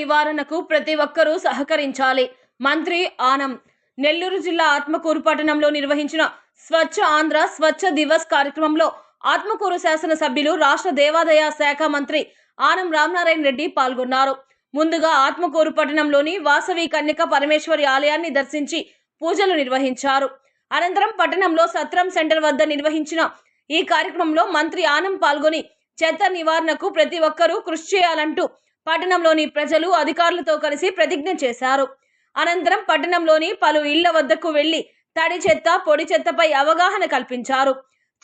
నివారణకు ప్రతి ఒక్కరూ సహకరించాలి. మంత్రి ఆనం నెల్లూరు జిల్లా ఆత్మకూరు పట్టణంలో నిర్వహించిన స్వచ్ఛ ఆంధ్ర స్వచ్ఛ దివస్ కార్యక్రమంలో ఆత్మకూరు శాసనసభ్యులు రాష్ట్ర దేవాదాయ శాఖ మంత్రి ఆనం రామనారాయణ రెడ్డి పాల్గొన్నారు. ముందుగా ఆత్మకూరు పట్టణంలోని వాసవి కన్యక పరమేశ్వరి ఆలయాన్ని దర్శించి పూజలు నిర్వహించారు. అనంతరం పట్టణంలో సత్రం సెంటర్ వద్ద నిర్వహించిన ఈ కార్యక్రమంలో మంత్రి ఆనం పాల్గొని చెత్త నివారణకు ప్రతి ఒక్కరూ కృషి చేయాలంటూ పట్టణంలోని ప్రజలు అధికారులతో కలిసి ప్రతిజ్ఞ చేశారు. అనంతరం పట్టణంలోని పలు ఇళ్ళ వద్దకు వెళ్ళి తడి చెత్త పొడి చెత్తపై అవగాహన కల్పించారు.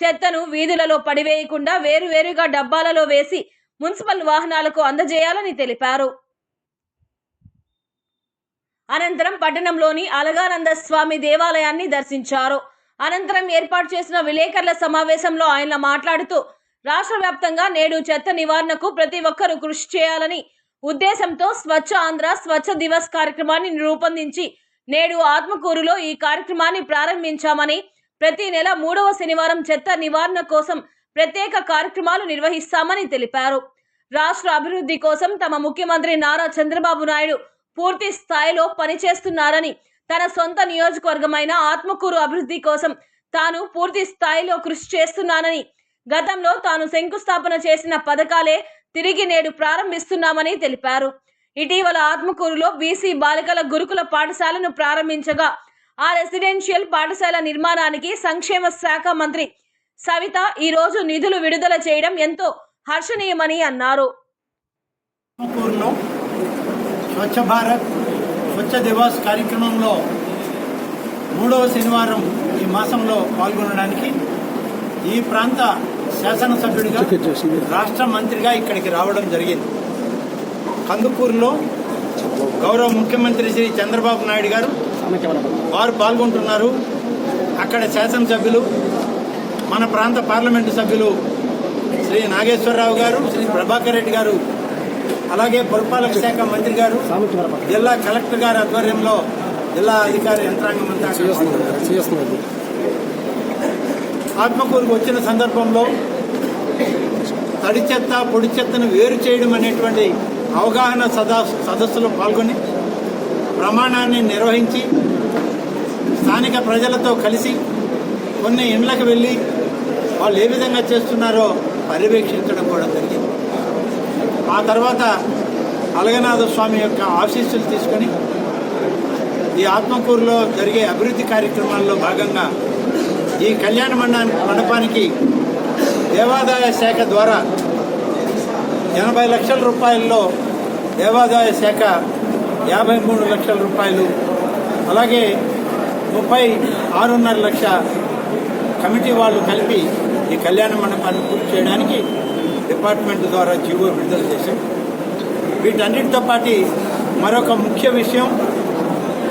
చెత్తను వీధులలో పడివేయకుండా వేరువేరుగా డబ్బాలలో వేసి మున్సిపల్ వాహనాలకు అందజేయాలని తెలిపారు. అనంతరం పట్టణంలోని అలగానంద స్వామి దేవాలయాన్ని దర్శించారు. అనంతరం ఏర్పాటు చేసిన విలేకరుల సమావేశంలో ఆయన మాట్లాడుతూ రాష్ట్ర వ్యాప్తంగా నేడు చెత్త నివారణకు ప్రతి ఒక్కరూ కృషి చేయాలని ఉద్దేశంతో స్వచ్ఛ ఆంధ్ర స్వచ్ఛ దివస్ కార్యక్రమాన్ని రూపొందించి నేడు ఆత్మకూరులో ఈ కార్యక్రమాన్ని ప్రారంభించామని ప్రతి నెల మూడవ శనివారం చెత్త నివారణ కోసం ప్రత్యేక కార్యక్రమాలు నిర్వహిస్తామని తెలిపారు. రాష్ట్ర అభివృద్ధి కోసం తమ ముఖ్యమంత్రి నారా చంద్రబాబు నాయుడు పూర్తి స్థాయిలో పనిచేస్తున్నారని తన సొంత నియోజకవర్గమైన ఆత్మకూరు అభివృద్ధి కోసం తాను పూర్తి స్థాయిలో కృషి చేస్తున్నానని గతంలో తాను శంకుస్థాపన చేసిన పథకాలే తిరిగి నేడు ప్రారంభిస్తున్నామని తెలిపారు. ఇటీవల ఆత్మకూరులో బీసీ బాలికల గురుకుల పాఠశాలను ప్రారంభించగా ఆ రెసిడెన్షియల్ పాఠశాల నిర్మాణానికి సంక్షేమ శాఖ మంత్రి సవిత ఈ రోజు నిధులు విడుదల చేయడం ఎంతో హర్షణీయమని అన్నారు. స్వచ్ఛ భారత్ స్వచ్ఛ దివాస్ కార్యక్రమంలో మూడవ శనివారం ఈ మాసంలో పాల్గొనడానికి ఈ ప్రాంత శాసనసభ్యుడిగా రాష్ట్ర మంత్రిగా ఇక్కడికి రావడం జరిగింది. కందుకూరులో గౌరవ ముఖ్యమంత్రి శ్రీ చంద్రబాబు నాయుడు గారు వారు పాల్గొంటున్నారు. అక్కడ శాసనసభ్యులు మన ప్రాంత పార్లమెంటు సభ్యులు శ్రీ నాగేశ్వరరావు గారు శ్రీ ప్రభాకర్ రెడ్డి గారు అలాగే పురపాలక శాఖ మంత్రి గారు జిల్లా కలెక్టర్ గారి ఆధ్వర్యంలో జిల్లా అధికార యంత్రాంగం అంతా. ఆత్మకూరుకు వచ్చిన సందర్భంలో తడి చెత్త పొడి చెత్తను వేరు చేయడం అనేటువంటి అవగాహన సదా సదస్సులో పాల్గొని ప్రమాణాన్ని నిర్వహించి స్థానిక ప్రజలతో కలిసి కొన్ని ఇండ్లకు వెళ్ళి వాళ్ళు ఏ విధంగా చేస్తున్నారో పర్యవేక్షించడం కూడా జరిగింది. ఆ తర్వాత అలగనాథ స్వామి యొక్క ఆశీస్సులు తీసుకొని ఈ ఆత్మకూరులో జరిగే అభివృద్ధి కార్యక్రమాల్లో భాగంగా ఈ కళ్యాణ మండప మండపానికి దేవాదాయ శాఖ ద్వారా ఎనభై లక్షల రూపాయల్లో దేవాదాయ శాఖ యాభై మూడు లక్షల రూపాయలు అలాగే ముప్పై ఆరున్నర లక్ష కమిటీ వాళ్ళు కలిపి ఈ కళ్యాణ మండపాన్ని పూర్తి చేయడానికి డిపార్ట్మెంట్ ద్వారా జీవో విడుదల చేశాం వీటన్నిటితో పాటు మరొక ముఖ్య విషయం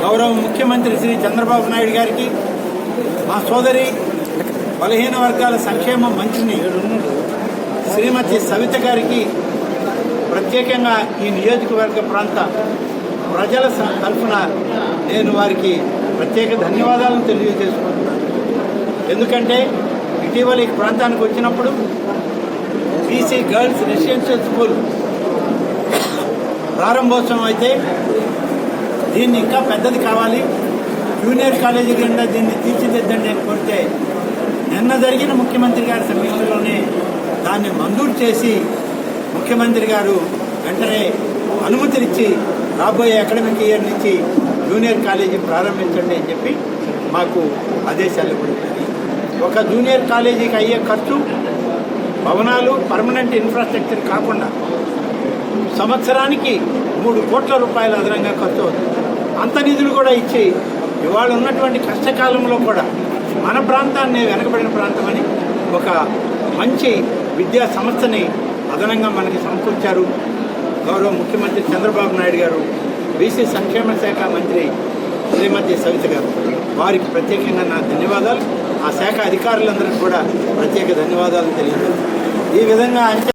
గౌరవ ముఖ్యమంత్రి శ్రీ చంద్రబాబు నాయుడు గారికి మా సోదరి బలహీన వర్గాల సంక్షేమ మంత్రిని శ్రీమతి సవిత గారికి ప్రత్యేకంగా ఈ నియోజకవర్గ ప్రాంత ప్రజల స- తరఫున నేను వారికి ప్రత్యేక ధన్యవాదాలను తెలియజేసుకుంటున్నాను. ఎందుకంటే ఇటీవల ఈ ప్రాంతానికి వచ్చినప్పుడు బీసీ గర్ల్స్ రెసిడెన్షియల్ స్కూల్ ప్రారంభోత్సవం అయితే దీన్ని ఇంకా పెద్దది కావాలి. జూనియర్ కాలేజీ కింద దీన్ని తీర్చిదిద్దండి అని కోరితే నిన్న జరిగిన ముఖ్యమంత్రి గారి సమీక్షలోనే దాన్ని మంజూరు చేసి ముఖ్యమంత్రి గారు వెంటనే అనుమతినిచ్చి రాబోయే అకాడమిక్ ఇయర్ నుంచి జూనియర్ కాలేజీ ప్రారంభించండి అని చెప్పి మాకు ఆదేశాలు కూడా ఒక జూనియర్ కాలేజీకి అయ్యే ఖర్చు భవనాలు పర్మనెంట్ ఇన్ఫ్రాస్ట్రక్చర్ కాకుండా సంవత్సరానికి మూడు కోట్ల రూపాయల అదనంగా ఖర్చు అవుతుంది. అంత నిధులు కూడా ఇచ్చి ఇవాళ ఉన్నటువంటి కష్టకాలంలో కూడా మన ప్రాంతాన్ని వెనకబడిన ప్రాంతమని ఒక మంచి విద్యా సంస్థని అదనంగా మనకి సమకూర్చారు గౌరవ ముఖ్యమంత్రి చంద్రబాబు నాయుడు గారు బీసీ సంక్షేమ శాఖ మంత్రి శ్రీమతి సవిత గారు. వారికి ప్రత్యేకంగా నా ధన్యవాదాలు. ఆ శాఖ అధికారులందరికీ కూడా ప్రత్యేక ధన్యవాదాలు తెలియజేస్తాను ఈ విధంగా అంచె